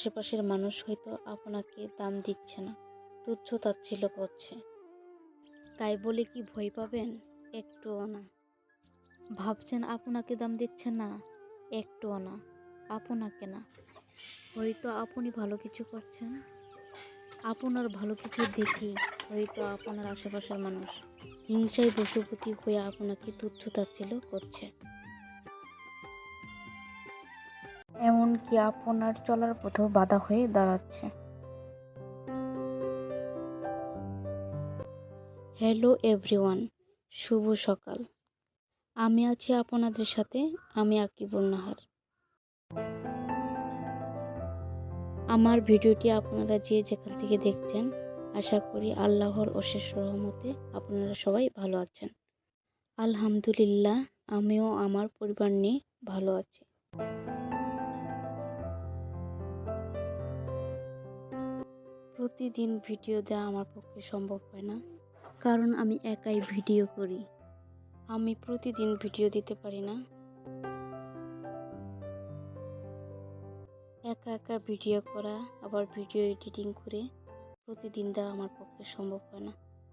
আশেপাশের মানুষ হয়তো আপনাকে দাম দিচ্ছে না। তুচ্ছ তাচ্ছিল্য করছে। তাই বলে কি ভয় পাবেন? একটুও না। ভাবছেন আপনাকে দাম দিচ্ছে না? একটুও না। আপনাকে না। হয়তো আপনি ভালো কিছু করছেন। আপনার ভালো কিছু দেখি হয়তো আপনার আশেপাশের মানুষ হিংসায় বশবর্তী হয়ে আপনাকে তুচ্ছ তাচ্ছিল্য করছে। এমনকি আপনার চলার পথেও বাধা হয়ে দাঁড়াচ্ছে। হ্যালো এভরিওয়ান, শুভ সকাল। আমি আছি আপনাদের সাথে, আমি আকিবুল নাহার। আমার ভিডিওটি আপনারা যে যেখান থেকে দেখছেন, আশা করি আল্লাহর অশেষ রহমতে আপনারা সবাই ভালো আছেন। আলহামদুলিল্লাহ, আমিও আমার পরিবার নিয়ে ভালো আছি। প্রতিদিন ভিডিও দেওয়া আমার পক্ষে সম্ভব হয় না। কারণ আমি একাই ভিডিও করি। আমি প্রতিদিন ভিডিও দিতে পারি না। একা একা ভিডিও করা, আবার ভিডিও এডিটিং করে প্রতিদিন দেওয়া আমার পক্ষে সম্ভব হয় না।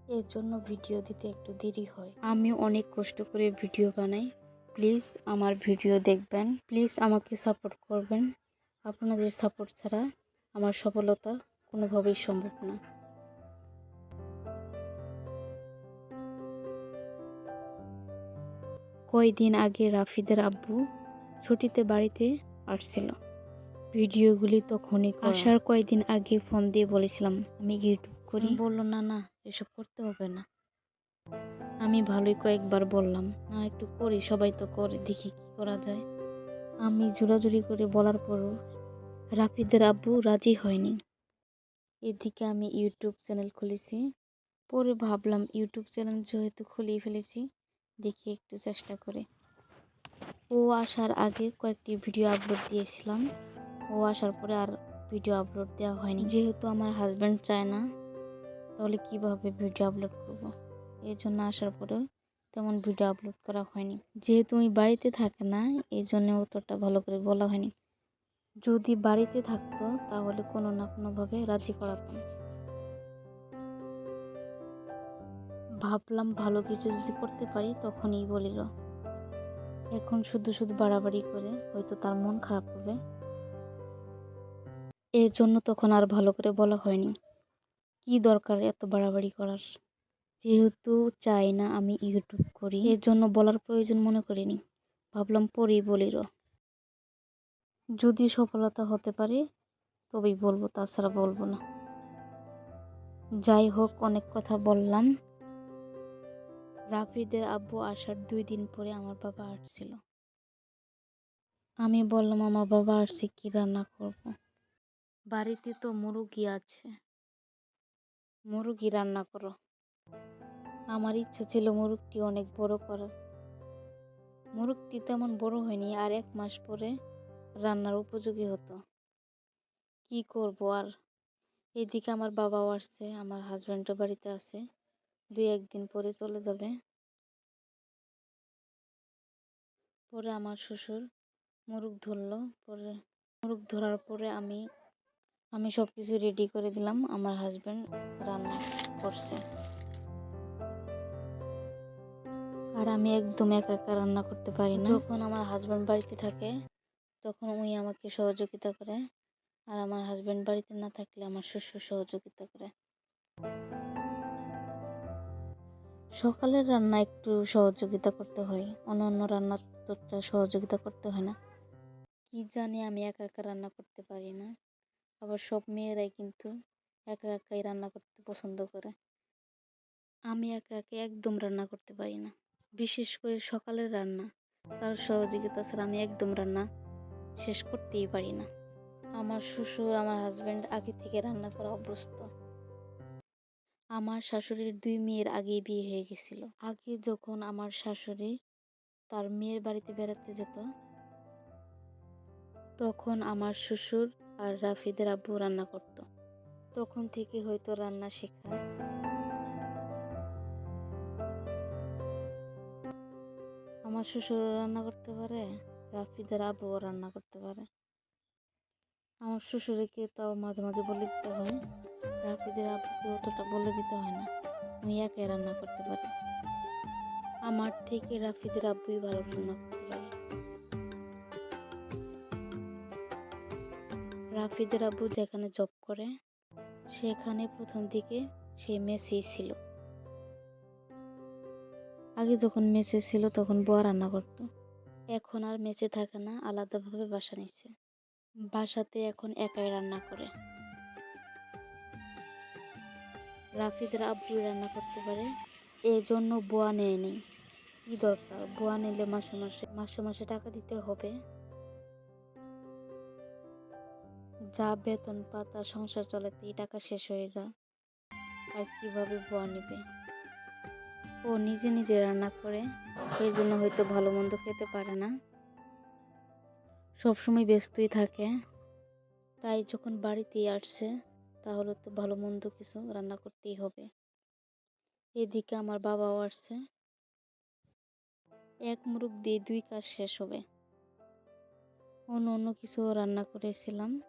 এর জন্য ভিডিও দিতে একটু দেরি হয়। আমি অনেক কষ্ট করে ভিডিও বানাই। প্লিজ আমার ভিডিও দেখবেন। প্লিজ আমাকে সাপোর্ট করবেন। আপনাদের সাপোর্ট ছাড়া আমার সফলতা কোনোভাবেই সম্ভব না। কয়দিন আগে রাফিদের আব্বু ছুটিতে বাড়িতে আসছিল। ভিডিওগুলি তখনই। আসার কয়দিন আগে ফোন দিয়ে বলেছিলাম আমি ইউটিউব করি। বলল না না এসব করতে হবে না। আমি ভালোই কয়েকবার বললাম না একটু করি সবাই তো করে দেখি কি করা যায়। আমি জোরাজুরি করে বলার পরও রাফিদের আব্বু রাজি হয়নি। এদিকে আমি ইউটিউব চ্যানেল খুলেছি। পরে ভাবলাম ইউটিউব চ্যানেল যেহেতু খুলিয়ে ফেলেছি, দেখি একটু চেষ্টা করে। ও আসার আগে কয়েকটি ভিডিও আপলোড দিয়েছিলাম। ও আসার পরে আর ভিডিও আপলোড দেওয়া হয়নি। যেহেতু আমার হাজব্যান্ড চায় না, তাহলে কীভাবে ভিডিও আপলোড করব? এই জন্য আসার পরেও তেমন ভিডিও আপলোড করা হয়নি। যেহেতু আমি বাড়িতে থাকে না এই জন্য অতটা ভালো করে বলা হয়নি। যদি বাড়িতে থাকতো, তাহলে কোনো না কোনোভাবে রাজি করাতাম। ভাবলাম ভালো কিছু যদি করতে পারি, তখনই বলিল, এখন শুধু শুধু বাড়াবাড়ি করে হয়তো তার মন খারাপ হবে। এর জন্য তখন আর ভালো করে বলা হয়নি, কি দরকার এত বাড়াবাড়ি করার? যেহেতু চাই না আমি ইউটিউব করি। এর জন্য বলার প্রয়োজন মনে করিনি। ভাবলাম পরেই বলিল যদি সফলতা হতে পারে, তবেই বলব, তাছাড়া বলব না। যাই হোক অনেক কথা বললাম। রাফিদের আব্বু আসার দুই দিন পরে আমার বাবা আসছিল। আমি বললাম, আমার বাবা আসছে, কি রান্না করব। বাড়িতে তো মুরগি আছে। মুরগি রান্না করো। আমার ইচ্ছা ছিল মুরগটি অনেক বড় করার। মুরগটি তেমন বড় হয়নি, আর এক মাস পরে রান্নার উপযোগী হতো। কি করব আর? এদিকে আমার বাবাও আসছে, আমার হাজব্যান্ডও বাড়িতে আছে। দুই একদিন পরে চলে যাবে। পরে আমার শ্বশুর মুরগ ধরলো। পরে মুরগ ধরার পরে আমি আমি সব কিছু রেডি করে দিলাম। আমার হাজব্যান্ড রান্না করছে। আর আমি একদম একা একা রান্না করতে পারি না। যখন আমার হাজব্যান্ড বাড়িতে থাকে তখন উনি আমাকে সহযোগিতা করে আর আমার হাজব্যান্ড বাড়িতে না থাকলে আমার শ্বশুর সহযোগিতা করে। সকালের রান্না একটু সহযোগিতা করতে হয় অন্য অন্য রান্না ততটা সহযোগিতা করতে হয় না। কি জানি আমি একা একা রান্না করতে পারি না, আবার সব মেয়েরাই কিন্তু একা একাই রান্না করতে পছন্দ করে। আমি একা একা একদম রান্না করতে পারি না, বিশেষ করে সকালের রান্না, কারোর সহযোগিতা ছাড়া আমি একদম রান্না শেষ করতেই পারি না। আমার শ্বশুর, আমার হাজব্যান্ড আগে থেকে রান্না করা অভ্যস্ত। আমার শাশুড়ির দুই মেয়ের আগেই বিয়ে হয়ে গেছিল। আগে যখন আমার শাশুড়ি তার মেয়ের বাড়িতে বেড়াতে যেত, তখন আমার শ্বশুর আর রাফিদের আব্বু রান্না করত। তখন থেকে হয়তো রান্না শেখা আমার শ্বশুর রান্না করতে পারে। রাফিদের আব্বুও রান্না করতে পারে। আমার শ্বশুরকে তাও মাঝে মাঝে বলে দিতে হয়। রাফিদের আব্বুকে অতটা বলে দিতে হয় না। আমি একাই রান্না করতে পারি। আমার থেকে রাফিদের আব্বুই ভালো রান্না করতে পারে। রাফিদের আব্বু যেখানে জব করে, সেখানে প্রথম দিকে সে মেসেই ছিল। আগে যখন মেসে ছিল, তখন বুয়া রান্না করতো। এখন আর মেসে থাকে না, আলাদাভাবে বাসা নিচ্ছে বাসাতে এখন একাই রান্না করে। রাফিদের আব্বুই রান্না করতে পারে এই জন্য বোয়া নেয়নি কি দরকার? বোয়া নিলে মাসে মাসে মাসে মাসে টাকা দিতে হবে। যা বেতন পাতা সংসার চালাতেই টাকা শেষ হয়ে যায়। আর কীভাবে বোয়া নেবে? ও নিজে নিজে রান্না করে, এই জন্য হয়তো ভালো মন্দ খেতে পারে না। সবসময় ব্যস্তই থাকে। তাই যখন বাড়িতেই আসছে, তাহলে তো ভালো মন্দ কিছু রান্না করতেই হবে। এদিকে আমার বাবাও আসছে। এক মুরুখ দিয়ে দুই কাজ শেষ হবে। অন্য অন্য কিছু রান্না করেছিলাম।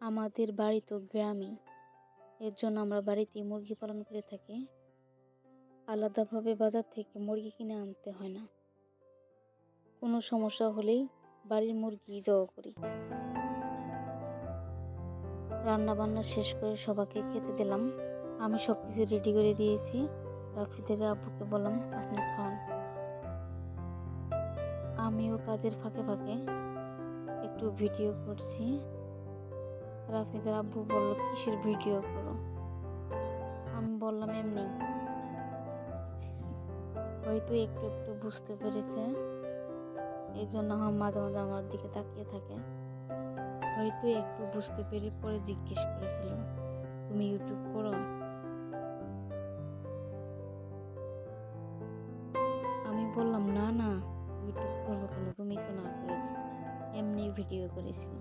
আমাদের বাড়ি তো গ্রামে, এর জন্য আমরা বাড়িতেই মুরগি পালন করে থাকি। আলাদাভাবে বাজার থেকে মুরগি কিনে আনতে হয় না। কোনো সমস্যা হলেই বাড়ির মুরগি জবাই করি। রান্না বান্না শেষ করে সবাইকে খেতে দিলাম। আমি সব কিছু রেডি করে দিয়েছি। রাফিদের আব্বুকে বললাম, আপনি খান। আমিও কাজের ফাঁকে ফাঁকে একটু ভিডিও করছি। রাফিদের আব্বু বলল, কিসের ভিডিও করো? আমি বললাম, এমনি। হয়তো একটু একটু বুঝতে পেরেছে। এই জন্য মাঝে মাঝে আমার দিকে তাকিয়ে থাকে। হয়তো একটু বুঝতে পেরে পরে জিজ্ঞেস করেছিল, তুমি ইউটিউব করো? আমি বললাম, না না ইউটিউব করব কেন? তুমি তো না করেছ। এমনি ভিডিও করেছিল।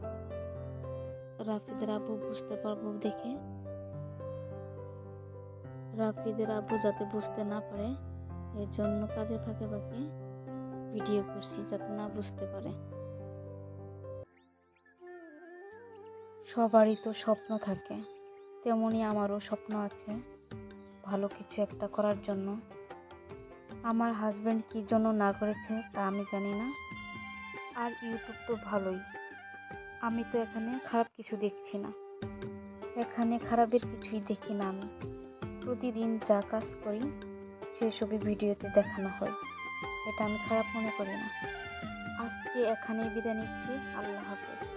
রাফিদের আব্বু বুঝতে পারব দেখে। রাফিদের আব্বু যাতে বুঝতে না পারে এর জন্য কাজের ফাঁকে ফাঁকে ভিডিও করছি যাতে না বুঝতে পারে। সবারই তো স্বপ্ন থাকে তেমনই আমারও স্বপ্ন আছে ভালো কিছু একটা করার জন্য। আমার হাজব্যান্ড কী জন্য না করেছে তা আমি জানি না, আর ইউটিউব তো ভালোই। আমি তো এখানে খারাপ কিছু দেখছি না। এখানে খারাপের কিছুই দেখি না আমি। প্রতিদিন যা কাজ করি সেসবই ভিডিওতে দেখানো হয়। এটা আমি খারাপ মনে করি না। আজকে এখানেই বিদায় নিচ্ছি। আল্লাহ হাফেজ।